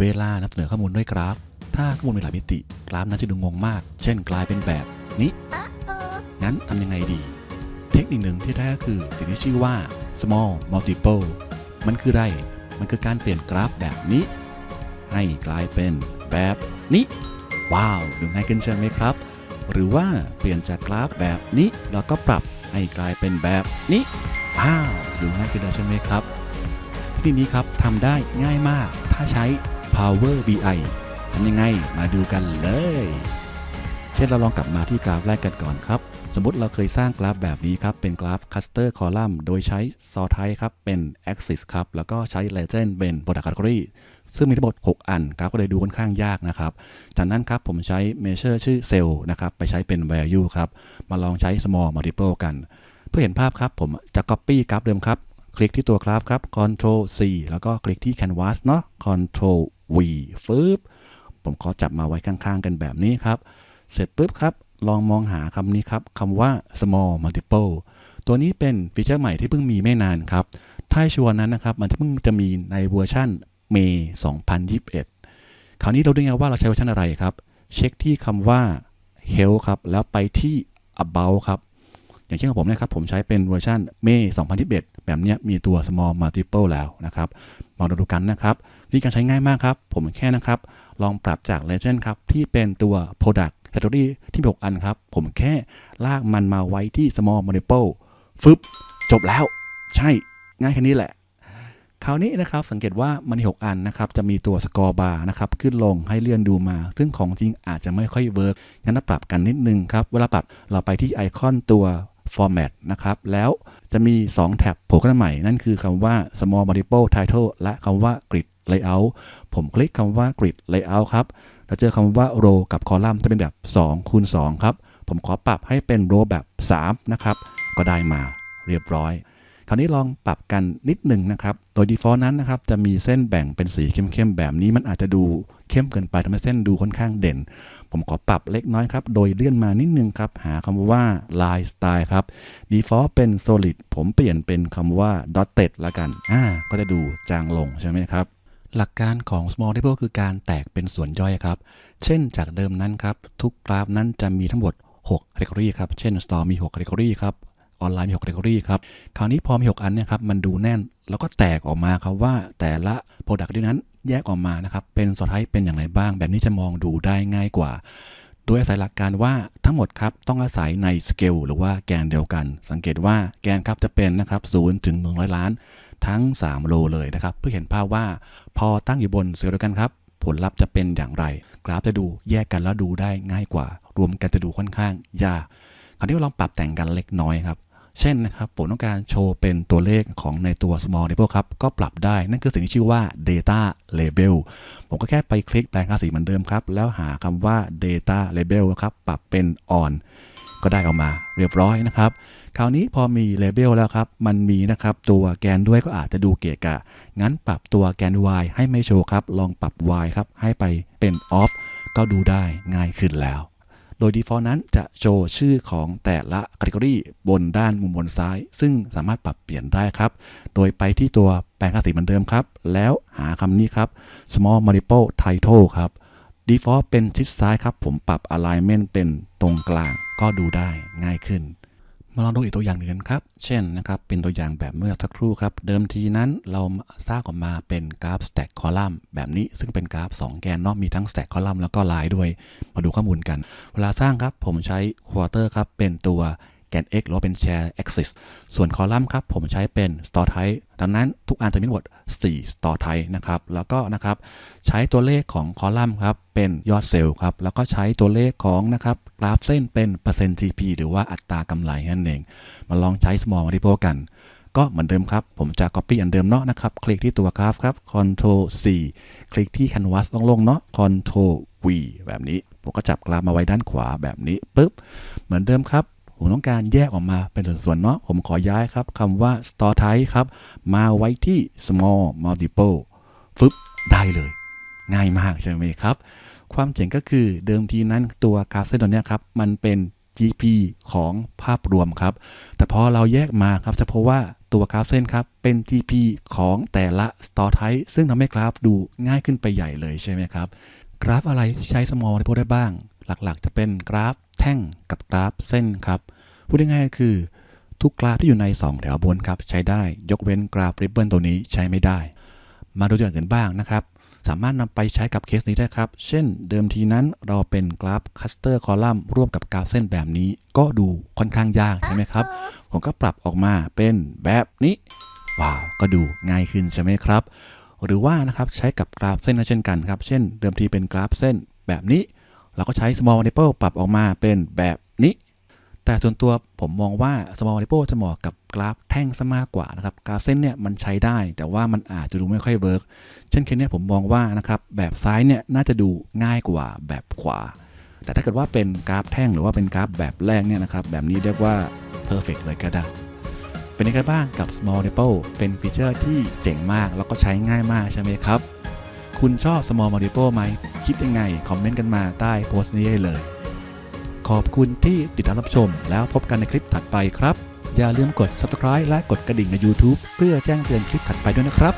เวลานำเสนอข้อมูลด้วยกราฟ ถ้าข้อมูลมีหลายมิติ กราฟนั้นจะดูงงมาก เช่นกลายเป็นแบบนี้ งั้นทำยังไงดี เทคนิคหนึ่งที่ได้ก็คือสิ่งที่ชื่อว่า small multiple มันคืออะไร มันคือการเปลี่ยนกราฟแบบนี้ ให้กลายเป็นแบบนี้ ว้าว ดูง่ายขึ้นใช่ไหมครับ หรือว่าเปลี่ยนจากกราฟแบบนี้แล้วก็ปรับให้กลายเป็นแบบนี้ ว้าว ดูง่ายขึ้นแล้วใช่ไหมครับที่นี้ครับทำได้ง่ายมาก ถ้าใช้ Power BI ทำยังไงมาดูกันเลย เช่นเราลองกลับมาที่กราฟแรกกันก่อนครับ สมมติเราเคยสร้างกราฟแบบนี้ครับ เป็นกราฟ Cluster Column โดยใช้ Sort Type ครับ เป็น Axis ครับ แล้วก็ใช้ Legend เป็น Product Category ซึ่งมีทั้งหมด 6 อันกราฟก็เลยดูค่อนข้างยากนะครับ จากนั้นครับผมใช้ Measure ชื่อ Cell นะครับ ไปใช้เป็น Value ครับ มาลองใช้ Small Multiple กัน เพื่อเห็นภาพครับผมจะ Copy กราฟเดิมครับ คลิกที่ตัวกราฟครับ Ctrl C แล้วก็คลิกที่ Canvas เนาะ Ctrl V ฟึบผมขอจับมาไว้ข้างๆ กันแบบนี้ครับ เสร็จปุ๊บครับ ลองมองหาคำนี้ครับคำว่า small multiple ตัวนี้เป็นฟีเจอร์ใหม่ที่เพิ่งมีไม่นานครับถ้าให้ชัวร์นั้นนะครับ มันเพิ่งจะมีในเวอร์ชันเมย์2021 คราวนี้เราดูไงว่าเราใช้เวอร์ชันอะไรครับ เช็คที่คำว่า health ครับ แล้วไปที่ about ครับ อย่างเช่นของผมนะครับผมใช้เป็นเวอร์ชันเมย์2021 แบบนี้มีตัว small multiple แล้วนะครับมาดูกันนะครับวิธีการใช้ง่ายมากครับ ผมแค่นะครับ ลองปรับจาก Legend ครับ ที่เป็นตัว Product Category ที่ 6 อันครับ ผมแค่ลากมันมาไว้ที่ Small Multiple ฟึบจบแล้ว ใช่ง่ายแค่นี้แหละคราวนี้นะครับสังเกตว่ามันมี6อันนะครับจะมีตัว Score Bar นะครับขึ้นลงให้เลื่อนดูมา ซึ่งของจริงอาจจะไม่ค่อยเวิร์กงั้นเราปรับกันนิดนึงครับ เวลาปรับเราไปที่ไอคอนตัว Format นะครับ แล้วจะมี 2 แท็บโผล่ขึ้นมาใหม่ นั่นคือคำว่า Small Multiple Title และคำว่า Grid Layout ผมคลิกคำว่า Grid Layout ครับแล้วเจอคำว่า row กับ column จะเป็นแบบ2คูณ2ครับ ผมขอปรับให้เป็น row แบบ 3 นะครับ ก็ได้มาเรียบร้อย คราวนี้ลองปรับกันนิดหนึ่งนะครับ โดย default นั้นนะครับจะมีเส้นแบ่งเป็นสีเข้มๆแบบนี้มันอาจจะดูเข้มเกินไปทำให้เส้นดูค่อนข้างเด่น ผมขอปรับเล็กน้อยครับ โดยเลื่อนมานิดนึงครับ หาคำว่า line style ครับ default เป็น solid ผมเปลี่ยนเป็นคำว่า dotted ละกัน อ่า ก็จะดูจางลงใช่ไหมครับ หลักการของ small table คือการแตกเป็นส่วนย่อยครับ เช่นจากเดิมนั้นครับ ทุกกราฟนั้นจะมีทั้งหมด6 category ครับ เช่น store มี6 category ครับ ออนไลน์มี6 category ครับ คราวนี้พอมี 6 อันเนี่ยครับ มันดูแน่น แล้วก็แตกออกมาครับว่าแต่ละ product ด้วยนั้นแยกออกมานะครับ เป็นสไตล์เป็นอย่างไรบ้าง แบบนี้จะมองดูได้ง่ายกว่า โดยอาศัยหลักการว่าทั้งหมดครับ ต้องอาศัยในสเกลหรือว่าแกนเดียวกัน สังเกตว่าแกนครับจะเป็นนะครับ0ถึง100 ล้าน ทั้ง 3 โลเลยนะครับ เพื่อเห็นภาพว่าพอตั้งอยู่บนสเกลเดียวกันครับผลลัพธ์จะเป็นอย่างไร กราฟจะดูแยกกันแล้วดูได้ง่ายกว่า รวมกันจะดูค่อนข้างยากคราวนี้เราลองปรับแต่งกันเล็กน้อยครับ เช่นนะครับผมต้องการโชว์เป็นตัวเลขของในตัว small table ครับ ก็ปรับได้นั่นคือสิ่งที่ชื่อว่า data label ผมก็แค่ไปคลิกแปลงค่าสีเหมือนเดิมครับ แล้วหาคำว่า data label ครับ ปรับเป็น on ก็ได้ออกมาเรียบร้อยนะครับ คราวนี้พอมี label แล้วครับ มันมีนะครับตัวแกนด้วยก็อาจจะดูเกะกะ งั้นปรับตัวแกน y ให้ไม่โชว์ครับ ลองปรับ y ครับ ให้ไปเป็น off ก็ดูได้ง่ายขึ้นแล้ว โดย default นั้นจะโชว์ชื่อของแต่ละ category บนด้านมุมบนซ้าย ซึ่งสามารถปรับเปลี่ยนได้ครับ โดยไปที่ตัวแปลงค่าสีเหมือนเดิมครับ แล้วหาคำนี้ครับ small multiple title ครับ default เป็นชิดซ้ายครับ ผมปรับ alignment เป็นตรงกลางก็ดูได้ง่ายขึ้น มาลองดูอีกตัวอย่างหนึ่งกันครับ เช่นนะครับเป็นตัวอย่างแบบเมื่อสักครู่ครับ เดิมทีนั้นเราสร้างออกมาเป็นกราฟ stack column แบบนี้ซึ่งเป็นกราฟ 2 แกนเนาะมีทั้ง stack column แล้วก็ line ด้วย มาดูข้อมูลกัน เวลาสร้างครับผมใช้ quarter ครับเป็นตัวแกน x หรือว่าเป็น share axis ส่วนคอลัมน์ครับผมใช้เป็น store type ดังนั้นทุกอันจะมีทั้งหมด 4 store type นะครับ แล้วก็นะครับใช้ตัวเลขของคอลัมน์ครับเป็นยอดเซลล์ครับ แล้วก็ใช้ตัวเลขของนะครับ กราฟเส้นเป็นเปอร์เซ็นต์ GP หรือว่าอัตรากำไรนั่นเอง มาลองใช้ small multiple กัน ก็เหมือนเดิมครับ ผมจะ copy อันเดิมเนาะนะครับ คลิกที่ตัวกราฟครับ Ctrl C คลิกที่ canvas ลงๆเนาะ Ctrl V แบบนี้ ผมก็จับกราฟมาไว้ด้านขวาแบบนี้ปุ๊บ เหมือนเดิมครับผมต้องการแยกออกมาเป็นส่วนๆเนาะ ผมขอย้ายครับคำว่า store type ครับ มาไว้ที่ small multiple ฟึบได้เลย ง่ายมากใช่ไหมครับ ความเจ๋งก็คือเดิมทีนั้นตัวกราฟเส้นตัวนี้ครับ มันเป็น GP ของภาพรวมครับ แต่พอเราแยกมาครับจะพบว่าตัวกราฟเส้นครับ เป็น GP ของแต่ละ store type ซึ่งทำให้กราฟดูง่ายขึ้นไปใหญ่เลยใช่ไหมครับ กราฟอะไรใช้ small type ได้บ้าง หลักๆ จะเป็นกราฟแท่งกับกราฟเส้นครับพูดง่ายๆคือ ทุกกราฟที่อยู่ใน 2 แถวบนครับ ใช้ได้ยกเว้นกราฟริบเบิลตัวนี้ใช้ไม่ได้ มาดูตัวอย่างกันบ้างนะครับ สามารถนำไปใช้กับเคสนี้ได้ครับ เช่นเดิมทีนั้นเราเป็นกราฟคัสเตอร์คอลัมน์ร่วมกับกราฟเส้นแบบนี้ ก็ดูค่อนข้างยากใช่ไหมครับ ผมก็ปรับออกมาเป็นแบบนี้ ว้าว ก็ดูง่ายขึ้นใช่ไหมครับ หรือว่านะครับใช้กับกราฟเส้นเช่นกันครับ เช่น เดิมทีเป็นกราฟเส้นแบบนี้ เราก็ใช้ small multiple ปรับออกมาเป็นแบบ แต่ส่วนตัวผมมองว่า small multiple จะเหมาะกับกราฟแท่งซะมากกว่านะครับ กราฟเส้นเนี่ยมันใช้ได้ แต่ว่ามันอาจจะดูไม่ค่อยเวิร์กเช่นเคสเนี่ยผมมองว่านะครับแบบซ้ายเนี่ยน่าจะดูง่ายกว่าแบบขวา แต่ถ้าเกิดว่าเป็นกราฟแท่งหรือว่าเป็นกราฟแบบแรกเนี่ยนะครับแบบนี้เรียกว่า perfect เลยก็ได้เป็นยังไงบ้างกับ small multiple เป็นฟีเจอร์ที่เจ๋งมากแล้วก็ใช้ง่ายมากใช่ไหมครับ คุณชอบ small multiple ไหม คิดยังไง คอมเมนต์กันมาใต้โพสต์นี้ได้เลย ขอบคุณที่ติดตามรับชม แล้วพบกันในคลิปถัดไปครับ อย่าลืมกด subscribe และกดกระดิ่งใน YouTube เพื่อแจ้งเตือนคลิปถัดไปด้วยนะครับ